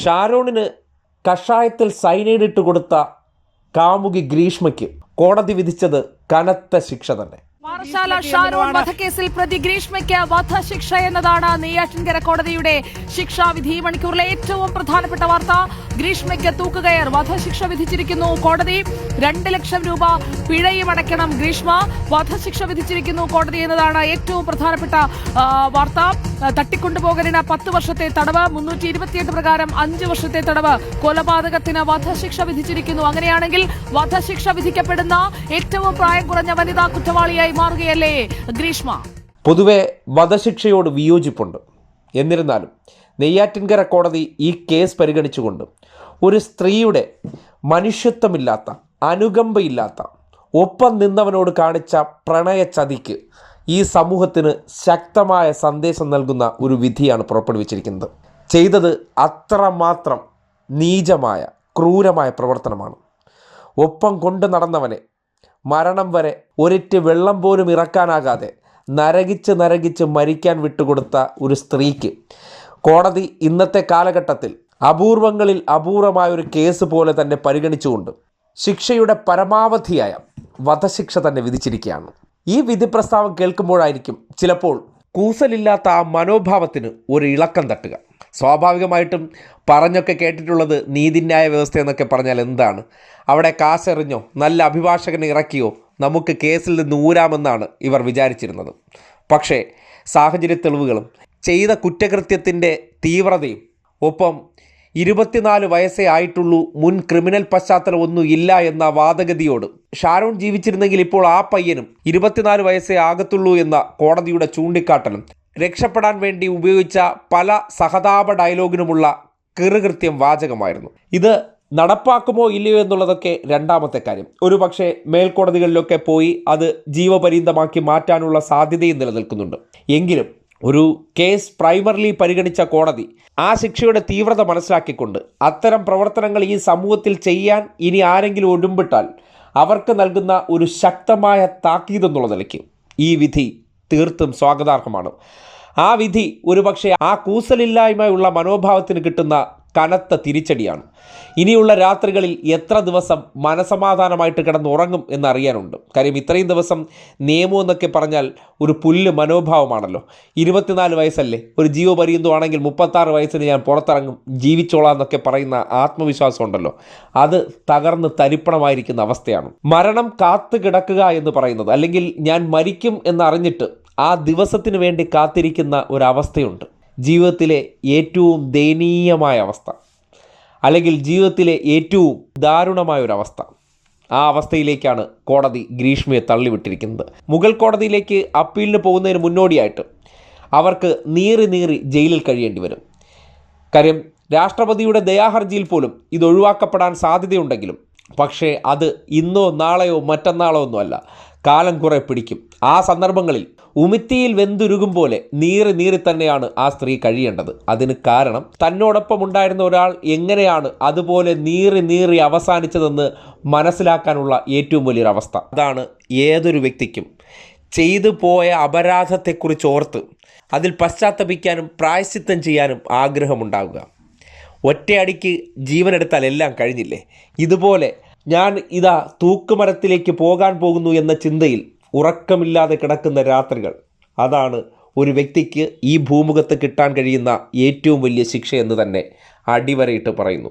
ഷാരോണിന് കഷായത്തിൽ cyanide ഇട്ട് കൊടുത്ത കാമുകി ഗ്രീഷ്മയ്ക്ക് കോടതി വിധിച്ചത് കനത്ത ശിക്ഷ തന്നെ. ഷാരോൺ വധക്കേസിൽ പ്രതി ഗ്രീഷ്മയ്ക്ക് വധശിക്ഷ എന്നതാണ് നെയ്യാറ്റിൻകര കോടതിയുടെ ശിക്ഷാവിധി. മണിക്കൂറിലെ ഏറ്റവും പ്രധാനപ്പെട്ട വാർത്ത ഗ്രീഷ്മയ്ക്ക് തൂക്കുകയർ വധശിക്ഷ വിധിച്ചിരിക്കുന്നു കോടതി. രണ്ട് ലക്ഷം രൂപ പിഴയും അടയ്ക്കണം ഗ്രീഷ്മ. വധശിക്ഷ വിധിച്ചിരിക്കുന്നു കോടതി എന്നതാണ് ഏറ്റവും പ്രധാനപ്പെട്ട വാർത്ത. തട്ടിക്കൊണ്ടുപോകലിന് പത്ത് വർഷത്തെ തടവ് മുന്നൂറ്റി ഇരുപത്തിയെട്ട് പ്രകാരം അഞ്ച് വർഷത്തെ തടവ്. കൊലപാതകത്തിന് വധശിക്ഷ വിധിച്ചിരിക്കുന്നു. അങ്ങനെയാണെങ്കിൽ വധശിക്ഷ വിധിക്കപ്പെടുന്ന ഏറ്റവും പ്രായം കുറഞ്ഞ വനിതാ കുറ്റവാളിയായി മാറുകയല്ലേ ഗ്രീഷ്മ? പൊതുവെ വധശിക്ഷയോട് വിയോജിപ്പുണ്ട്. എന്നിരുന്നാലും നെയ്യാറ്റിൻകര കോടതി ഈ കേസ് പരിഗണിച്ചുകൊണ്ട് ഒരു സ്ത്രീയുടെ മനുഷ്യത്വമില്ലാത്ത അനുകമ്പയില്ലാത്ത ഒപ്പം നിന്നവനോട് കാണിച്ച പ്രണയ ചതിക്ക് ഈ സമൂഹത്തിന് ശക്തമായ സന്ദേശം നൽകുന്ന ഒരു വിധിയാണ് പുറപ്പെടുവിച്ചിരിക്കുന്നത്. ചെയ്തത് അത്രമാത്രം നീചമായ ക്രൂരമായ പ്രവർത്തനമാണ്. ഒപ്പം കൊണ്ടു നടന്നവനെ മരണം വരെ ഒരിറ്റ് വെള്ളം പോലും ഇറക്കാനാകാതെ നരകിച്ച് നരകിച്ച് മരിക്കാൻ വിട്ടുകൊടുത്ത ഒരു സ്ത്രീക്ക് കോടതി ഇന്നത്തെ കാലഘട്ടത്തിൽ അപൂർവങ്ങളിൽ അപൂർവമായ ഒരു കേസ് പോലെ തന്നെ പരിഗണിച്ചുകൊണ്ട് ശിക്ഷയുടെ പരമാവധിയായ വധശിക്ഷ തന്നെ വിധിച്ചിരിക്കുകയാണ്. ഈ വിധി പ്രസ്താവം കേൾക്കുമ്പോഴായിരിക്കും ചിലപ്പോൾ കൂസലില്ലാത്ത ആ മനോഭാവത്തിന് ഒരു ഇളക്കം തട്ടുക. സ്വാഭാവികമായിട്ടും പറഞ്ഞൊക്കെ കേട്ടിട്ടുള്ളത് നീതിന്യായ വ്യവസ്ഥ എന്നൊക്കെ പറഞ്ഞാൽ എന്താണ്? അവിടെ കാശെറിഞ്ഞോ നല്ല അഭിഭാഷകനെ ഇറക്കിയോ നമുക്ക് കേസിൽ നിന്ന് ഊരാമെന്നാണ് ഇവർ വിചാരിച്ചിരുന്നത്. പക്ഷേ സാഹചര്യ തെളിവുകളും ചെയ്ത കുറ്റകൃത്യത്തിന്റെ തീവ്രതയും ഒപ്പം ഇരുപത്തിനാല് വയസ്സേ ആയിട്ടുള്ളൂ. മുൻ ക്രിമിനൽ പശ്ചാത്തലം ഒന്നും ഇല്ല എന്ന വാദഗതിയോട്. ഷാരോൺ ജീവിച്ചിരുന്നെങ്കിൽ ഇപ്പോൾ ആ പയ്യനും ഇരുപത്തിനാല് വയസ്സേ ആകത്തുള്ളൂ എന്ന കോടതിയുടെ ചൂണ്ടിക്കാട്ടലും രക്ഷപ്പെടാൻ വേണ്ടി ഉപയോഗിച്ച പല സഹതാപ ഡയലോഗിനുമുള്ള കൃകൃത്യം വാചകമായിരുന്നു. ഇത് നടപ്പാക്കുമോ ഇല്ലയോ എന്നുള്ളതൊക്കെ രണ്ടാമത്തെ കാര്യം. ഒരു പക്ഷേ മേൽക്കോടതികളിലൊക്കെ പോയി അത് ജീവപര്യന്തമാക്കി മാറ്റാനുള്ള സാധ്യതയും നിലനിൽക്കുന്നുണ്ട്. എങ്കിലും ഒരു കേസ് പ്രൈമറിലി പരിഗണിച്ച കോടതി ആ ശിക്ഷയുടെ തീവ്രത മനസ്സിലാക്കിക്കൊണ്ട് അത്തരം പ്രവർത്തനങ്ങൾ ഈ സമൂഹത്തിൽ ചെയ്യാൻ ഇനി ആരെങ്കിലും ഒടുമ്പിട്ടാൽ അവർക്ക് നൽകുന്ന ഒരു ശക്തമായ താക്കീത് എന്നുള്ള നിലയ്ക്ക് ഈ വിധി തീർത്തും സ്വാഗതാർഹമാണ്. ആ വിധി ഒരുപക്ഷെ ആ കൂസലില്ലായ്മയുള്ള മനോഭാവത്തിന് കിട്ടുന്ന കനത്ത തിരിച്ചടിയാണ്. ഇനിയുള്ള രാത്രികളിൽ എത്ര ദിവസം മനസമാധാനമായിട്ട് കിടന്നുറങ്ങും എന്നറിയാനുണ്ട്. കാര്യം ഇത്രയും ദിവസം നിയമം എന്നൊക്കെ പറഞ്ഞാൽ ഒരു പുല്ല് മനോഭാവമാണല്ലോ. ഇരുപത്തിനാല് വയസ്സല്ലേ? ഒരു ജീവ പര്യന്തമാണെങ്കിൽ മുപ്പത്താറ് വയസ്സിന് ഞാൻ പുറത്തിറങ്ങും ജീവിച്ചോളാം എന്നൊക്കെ പറയുന്ന ആത്മവിശ്വാസം ഉണ്ടല്ലോ. അത് തകർന്ന് തരിപ്പണമായിരിക്കുന്ന അവസ്ഥയാണ്. മരണം കാത്തു കിടക്കുക എന്ന് പറയുന്നത് അല്ലെങ്കിൽ ഞാൻ മരിക്കും എന്നറിഞ്ഞിട്ട് ആ ദിവസത്തിന് വേണ്ടി കാത്തിരിക്കുന്ന ഒരവസ്ഥയുണ്ട് ജീവിതത്തിലെ ഏറ്റവും ദയനീയമായ അവസ്ഥ. അല്ലെങ്കിൽ ജീവിതത്തിലെ ഏറ്റവും ദാരുണമായ ഒരു അവസ്ഥ ആ അവസ്ഥയിലേക്കാണ് കോടതി ഗ്രീഷ്മയെ തള്ളിവിട്ടിരിക്കുന്നത്. മുഗൾ കോടതിയിലേക്ക് അപ്പീലിന് പോകുന്നതിന് മുന്നോടിയായിട്ട് അവർക്ക് നീറി നീറി ജയിലിൽ കഴിയേണ്ടി വരും. കാര്യം രാഷ്ട്രപതിയുടെ ദയാഹർജിയിൽ പോലും ഇത് ഒഴിവാക്കപ്പെടാൻ സാധ്യതയുണ്ടെങ്കിലും പക്ഷേ അത് ഇന്നോ നാളെയോ മറ്റന്നാളോ ഒന്നുമല്ല. കാലം കുറെ പിടിക്കും. ആ സന്ദർഭങ്ങളിൽ ഉമിത്തിയിൽ വെന്തുരുകും പോലെ നീറി നീറി തന്നെയാണ് ആ സ്ത്രീ കഴിയേണ്ടത്. അതിന് കാരണം തന്നോടൊപ്പം ഉണ്ടായിരുന്ന ഒരാൾ എങ്ങനെയാണ് അതുപോലെ നീറി നീറി അവസാനിച്ചതെന്ന് മനസ്സിലാക്കാനുള്ള ഏറ്റവും വലിയൊരു അവസ്ഥ. അതാണ് ഏതൊരു വ്യക്തിക്കും ചെയ്തു പോയ അപരാധത്തെക്കുറിച്ച് ഓർത്ത് അതിൽ പശ്ചാത്തപിക്കാനും പ്രായശ്ചിത്തം ചെയ്യാനും ആഗ്രഹമുണ്ടാവുക. ഒറ്റയടിക്ക് ജീവനെടുത്താൽ എല്ലാം കഴിഞ്ഞില്ലേ? ഇതുപോലെ ഞാൻ ഇതാ തൂക്കുമരത്തിലേക്ക് പോകാൻ പോകുന്നു എന്ന ചിന്തയിൽ ഉറക്കമില്ലാതെ കിടക്കുന്ന രാത്രികൾ. അതാണ് ഒരു വ്യക്തിക്ക് ഈ ഭൂമുഖത്ത് കിട്ടാൻ കഴിയുന്ന ഏറ്റവും വലിയ ശിക്ഷ എന്ന് തന്നെ അടിവരയിട്ട് പറയുന്നു.